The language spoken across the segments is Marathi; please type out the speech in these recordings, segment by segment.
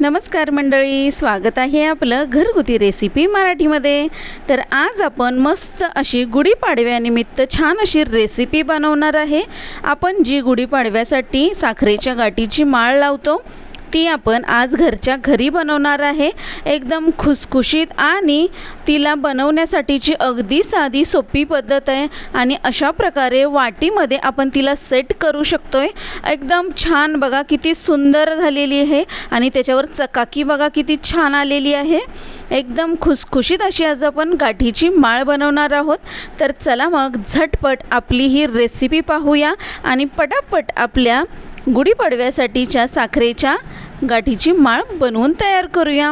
नमस्कार मंडळी स्वागत आहे आपलं घरगुती रेसिपी मराठीमध्ये. तर आज आपण मस्त अशी गुढीपाडव्यानिमित्त छान अशी रेसिपी बनवणार आहे. आपण जी गुढीपाडव्यासाठी साखरेच्या गाठीची माळ लावतो ती आपण आज घरच्या घरी बनवणार आहे. एकदम खुसखुशीत आणि तिला बनवण्यासाठीची अगदी साधी सोपी पद्धत आहे आणि अशा प्रकारे वाटीमध्ये आपण तिला सेट करू शकतो आहे एकदम छान बघा किती सुंदर झालेली आहे आणि त्याच्यावर चकाकी बघा किती छान आलेली आहे. एकदम खुसखुशीत अशी आज आपण गाठीची माळ बनवणार आहोत. तर चला मग झटपट आपली ही रेसिपी पाहूया आणि पटापट आपल्या गुढीपाडव्यासाठीच्या साखरेच्या गाठीची माळ बनवून तयार करूया.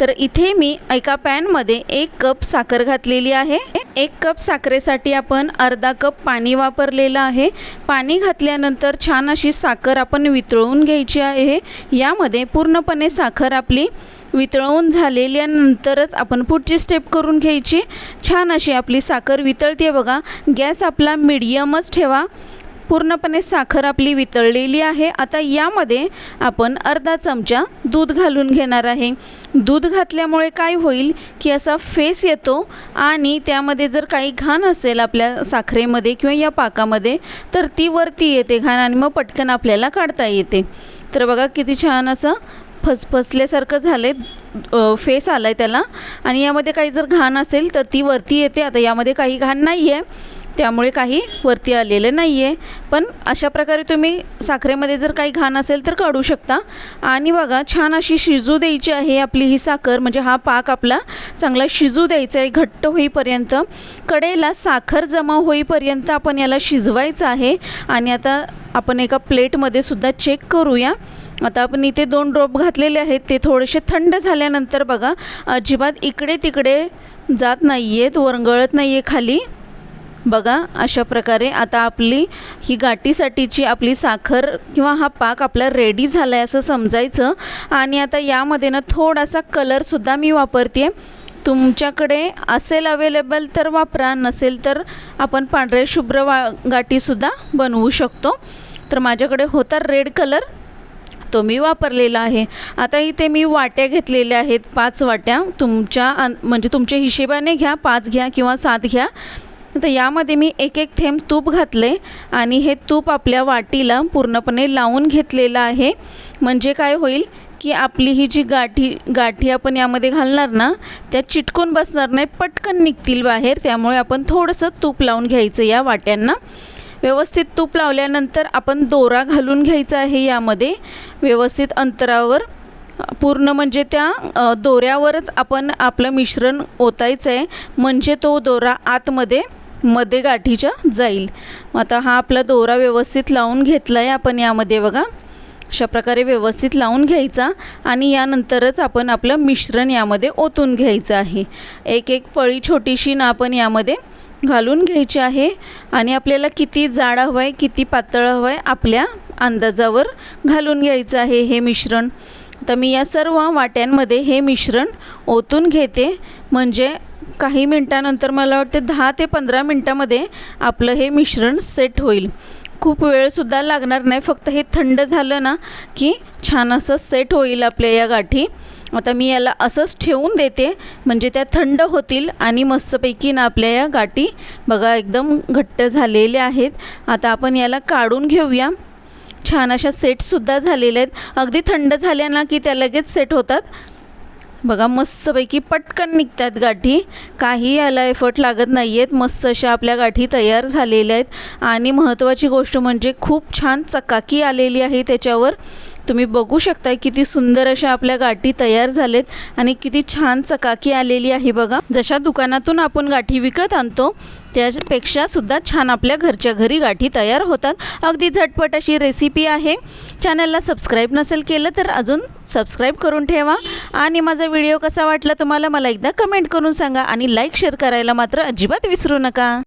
तर इथे मी एका पॅनमध्ये एक कप साखर घातलेली आहे. एक कप साखरेसाठी आपण अर्धा कप पाणी वापरलेलं आहे. पाणी घातल्यानंतर छान अशी साखर आपण वितळवून घ्यायची आहे. यामध्ये पूर्णपणे साखर आपली वितळवून झालेल्यानंतरच आपण पुढची स्टेप करून घ्यायची. छान अशी आपली साखर वितळते बघा. गॅस आपला मिडियमच ठेवा. पूर्णपणे साखर आपली वितळलेली आहे. आता यामध्ये आपण अर्धा चमचा दूध घालून घेणार आहे. दूध घातल्यामुळे काय होईल की असा फेस येतो आणि त्यामध्ये जर काही घाण असेल आपल्या साखरेमध्ये किंवा या पाकामध्ये तर ती वरती येते घाण आणि मग पटकन आपल्याला काढता येते. तर बघा किती छान असं फसफसल्यासारखं झालं आहे फेस आला आहे त्याला. आणि यामध्ये काही जर घाण असेल तर ती वरती येते. आता यामध्ये काही घाण नाही आहे त्यामुळे काही वरती आलेलं नाही आहे पण अशा प्रकारे तुम्ही साखरेमध्ये जर काही घाण असेल तर काढू शकता. आणि बघा छान अशी शिजू द्यायची आहे आपली ही साखर. म्हणजे हा पाक आपला चांगला शिजू द्यायचा आहे घट्ट होईपर्यंत. कडेला साखर जमा होईपर्यंत आपण याला शिजवायचं आहे. आणि आता आपण एका प्लेटमध्ये सुद्धा चेक करूया. आता आपण इथे दोन ड्रॉप घातलेले आहेत. ते थोडेसे थंड झाल्यानंतर बघा अजिबात इकडे तिकडे जात नाही आहेत वरंगळत नाही आहे खाली. बघा अशा प्रकारे आता आपली ही गाठीसाठीची आपली साखर किंवा हा पाक आपला रेडी झाला आहे असं समजायचं. आणि आता यामध्ये ना थोडासा कलरसुद्धा मी वापरते तुमच्याकडे असेल अवेलेबल तर वापरा नसेल तर आपण पांढरे शुभ्र वा गाठीसुद्धा बनवू शकतो. तर माझ्याकडे होता रेड कलर तो मी वापरलेला आहे. आता इथे मी वाट्या घेतलेल्या आहेत पाच वाट्या. तुमच्या अन म्हणजे तुमच्या हिशेबाने घ्या पाच घ्या किंवा सात घ्या. तर यामध्ये मी एक एक थेंब तूप घातले आणि हे तूप आपल्या वाटीला पूर्णपणे लावून घेतलेलं आहे. म्हणजे काय होईल की आपली ही जी गाठी गाठी आपण यामध्ये घालणार ना त्या चिटकून बसणार नाही पटकन निघतील बाहेर. त्यामुळे आपण थोडंसं तूप लावून घ्यायचं या वाट्यांना. व्यवस्थित तूप लावल्यानंतर आपण दोरा घालून घ्यायचा आहे यामध्ये. व्यवस्थित अंतरावर पूर्ण म्हणजे त्या दोऱ्यावरच आपण आपलं मिश्रण ओतायचं आहे. म्हणजे तो दोरा आतमध्ये मध्ये गाठीच्या जाईल आता हा आपला दोरा व्यवस्थित लावून घेतला आहे आपण यामध्ये बघा. अशा प्रकारे व्यवस्थित लावून घ्यायचा आणि यानंतरच आपण आपलं मिश्रण यामध्ये ओतून घ्यायचं आहे. एक एक पळी छोटीशी ना आपण यामध्ये घालून घ्यायची आहे आणि आपल्याला किती जाड हवं आहे किती पातळ हवं आहे आपल्या अंदाजावर घालून घ्यायचं आहे हे मिश्रण. तर मी या सर्व वाट्यांमध्ये हे मिश्रण ओतून घेते. म्हणजे काही मिनटानंतर मला वाटते दहा ते पंधरा मिनटामध्ये आपलं हे मिश्रण सेट होईल. खूप वेळसुद्धा लागणार नाही. फक्त हे थंड झालं ना की छान असं सेट होईल आपल्या या गाठी. आता मी याला असंच ठेवून देते. म्हणजे त्या थंड होतील आणि मस्तपैकी ना आपल्या या गाठी बघा एकदम घट्ट झालेल्या आहेत. आता आपण याला काढून घेऊया. छान अशा सेटसुद्धा झालेल्या आहेत. अगदी थंड झाल्या ना की त्या लगेच सेट होतात. बघा मस्तपैकी पटकन निघतात गाठी. काही याला एफर्ट लागत नाही आहेत मस्त अशा आपल्या गाठी तयार झालेल्या आहेत. आणि महत्त्वाची गोष्ट म्हणजे खूप छान चकाकी आलेली आहे त्याच्यावर. तुम्ही बघू शकता किती सुंदर अशा आपल्या गाठी तयार झालेत आणि किती छान चकाकी आलेली आहे बघा. जशा दुकानातून आपण गाठी विकत आणतो त्यापेक्षा सुद्धा छान आपल्या घरच्या घरी गाठी तयार होतात. अगदी झटपट अशी रेसिपी आहे. चॅनलला सबस्क्राईब नसेल केलं तर अजून सबस्क्राईब करून ठेवा. आणि माझा व्हिडिओ कसा वाटला तुम्हाला मला एकदा कमेंट करून सांगा आणि लाईक शेअर करायला मात्र अजिबात विसरू नका.